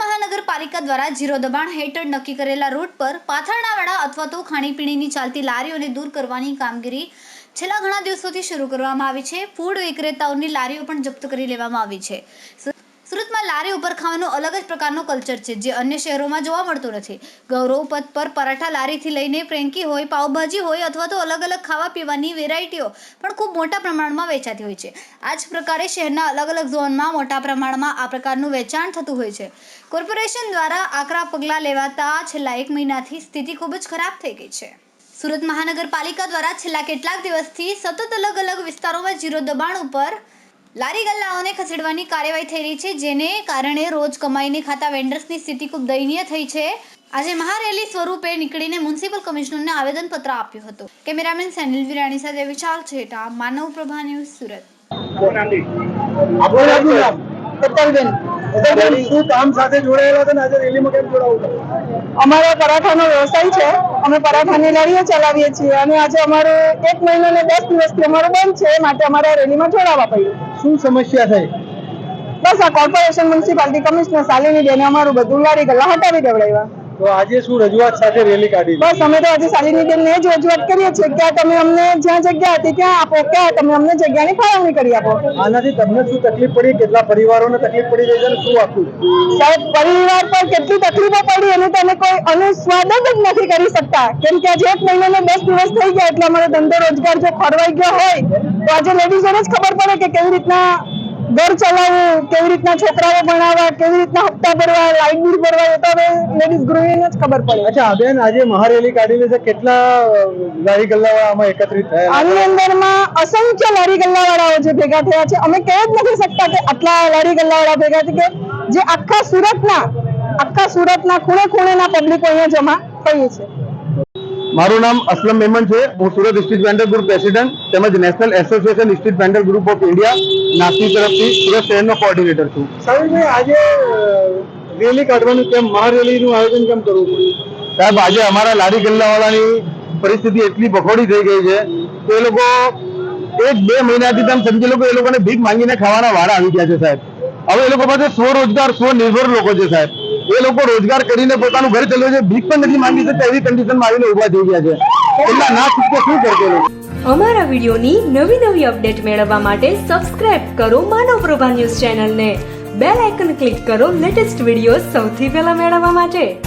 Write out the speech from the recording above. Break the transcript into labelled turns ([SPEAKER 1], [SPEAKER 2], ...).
[SPEAKER 1] મહાનગરપાલિકા દ્વારા જીરો દબાણ હેઠળ નક્કી કરેલા રૂટ પર પાથરણાવાળા અથવા તો ખાણીપીણીની ચાલતી લારીઓને દૂર કરવાની કામગીરી છેલ્લા ઘણા દિવસોથી શરૂ કરવામાં આવી છે. ફૂડ વિક્રેતાઓની લારીઓ પણ જપ્ત કરી લેવામાં આવી છે. સુરતમાં લારી ઉપર ખાવાનો અલગ જ પ્રકારનો કલ્ચર છે, જે અન્ય શહેરોમાં જોવા મળતો નથી. ગૌરવ પથ પર પરાઠા લારીથી લઈને ફ્રેન્કી હોય પાવભાજી હોય અથવા તો અલગ અલગ ખાવા પીવાની વેરાયટીઓ પણ ખૂબ મોટા પ્રમાણમાં વેચાતી હોય છે. આ જ પ્રકારે શહેરના અલગ અલગ ઝોનમાં મોટા પ્રમાણમાં આ પ્રકારનું વેચાણ થતું હોય છે. કોર્પોરેશન દ્વારા આકરા પગલાં લેવાતા છેલ્લા એક મહિનાથી સ્થિતિ ખૂબ જ ખરાબ થઈ ગઈ છે. સુરત મહાનગરપાલિકા દ્વારા છેલ્લા કેટલાક દિવસથી સતત અલગ અલગ વિસ્તારોમાં જીરો દબાણ ઉપર લારી ગલ્લાઓને ખસેડવાની કાર્યવાહી થઈ રહી છે જેને કારણે રોજ કમાઈને ખાતા વેન્ડર્સની સ્થિતિ ખૂબ દયનીય થઈ છે. આજે મહારેલી સ્વરૂપે નીકળીને મ્યુનિસિપલ કમિશનરને આવેદનપત્ર આપ્યું હતું. કેમેરામેન સેનિલ વિરાણી સાથે વિશાલ છેટા માનવ પ્રભા ન્યૂઝ સુરત.
[SPEAKER 2] છે ને? આજે રેલીમાં કેમ જોડાવું
[SPEAKER 3] અમારો પરાઠાનો વ્યવસાય છે. અમે પરાઠાની લારીઓ ચલાવીએ છીએ અને આજે અમારે એક મહિનો ને દસ દિવસથી અમારો બંધ છે. માટે અમારે રેલીમાં જોડાવા પડ્યું.
[SPEAKER 2] શું સમસ્યા થઈ
[SPEAKER 3] બસ આ કોર્પોરેશન મ્યુનિસિપાલિટી કમિશનર શાલિની બેને અમારું બધું લારી ગલ્લા હટાવી દેવડાવ્યા.
[SPEAKER 2] તો આજે શું રજૂઆત સાથે રેલી કાઢી
[SPEAKER 3] બસ અમે તો આજે શાલિની બેનને જ રજૂઆત કરીએ છીએ કે તમે અમને જ્યાં જગ્યા હતી ત્યાં આપો કે તમે અમને જગ્યાની ફાળવણી કરી આપો.
[SPEAKER 2] આનાથી તમને શું તકલીફ પડી? કેટલા પરિવારોને તકલીફ પડી રહી છે અને શું આખું?
[SPEAKER 3] સાહેબ પરિવાર પર કેટલી તકલીફો પડી એનું તમે કોઈ અનુસ્વાદ જ નથી કરી શકતા. કેમ કે આજે એક મહિનો ને દસ દિવસ થઈ ગયા એટલે અમારો ધંધો રોજગાર જો ખોરવાઈ ગયો હોય તો આજે લેડીઝોને જ ખબર પડે કે કેવી રીતના ઘર ચલાવવું કેવી રીતના છોકરાઓ ભણાવવા કેવી રીતના હપ્તા ભરવા લાઇટ બિલ ભરવા એ તો હવે લેડીઝ ગૃહિણીને જ ખબર પડે.
[SPEAKER 2] અચ્છા બેન આજે મહારેલી કાઢીને છે કેટલા લારી ગલ્લાવાળા આમાં એકત્રિત થયા
[SPEAKER 3] આની અંદરમાં અસંખ્ય લારી ગલ્લાવાળાઓ જે ભેગા થયા છે. અમે કહી જ નથી શકતા કે આટલા લારી ગલ્લાવાળા ભેગા છે કે જે આખા સુરતના આખા સુરતના ખૂણે ખૂણેના પબ્લિકો અહીંયા જમા થઈ છે.
[SPEAKER 2] મારું નામ અસલમ મેમન છે. હું Surat street vendor group president તેમજ national association street vendor group of India Nashik તરફથી સુરત શહેરનો કોઓર્ડિનેટર છું. સાહેબભાઈ આજે રેલી કાઢવાનું કેમ મહારેલીનું આયોજન કેમ કરવું પડ્યું? સાહેબ આજે અમારા લારી ગલ્લાવાળાની પરિસ્થિતિ એટલી બખોડી થઈ ગઈ છે તો એ લોકો એક બે મહિનાથી તમે સમજી લો કે એ લોકોને ભીખ માંગીને ખાવાના વારા આવી ગયા છે સાહેબ. હવે એ લોકો પાસે સ્વરોજગાર સ્વનિર્ભર લોકો છે સાહેબ. એ લોકો રોજગાર કરીને પોતાનું ઘર ચલાવે છે. ભીખ પણ નથી માંગી શકતા એવી કન્ડિશનમાં આવીને ઊભા થઈ ગયા છે. એટલા ના છૂટકે શું કરશે
[SPEAKER 4] અમારા વિડીયોની નવી નવી અપડેટ મેળવવા માટે સબસ્ક્રાઇબ કરો માનવ પ્રભા ન્યૂઝ ચેનલને. બેલ આઇકન ક્લિક કરો લેટેસ્ટ વીડિયો સૌથી પહેલા મેળવવા માટે.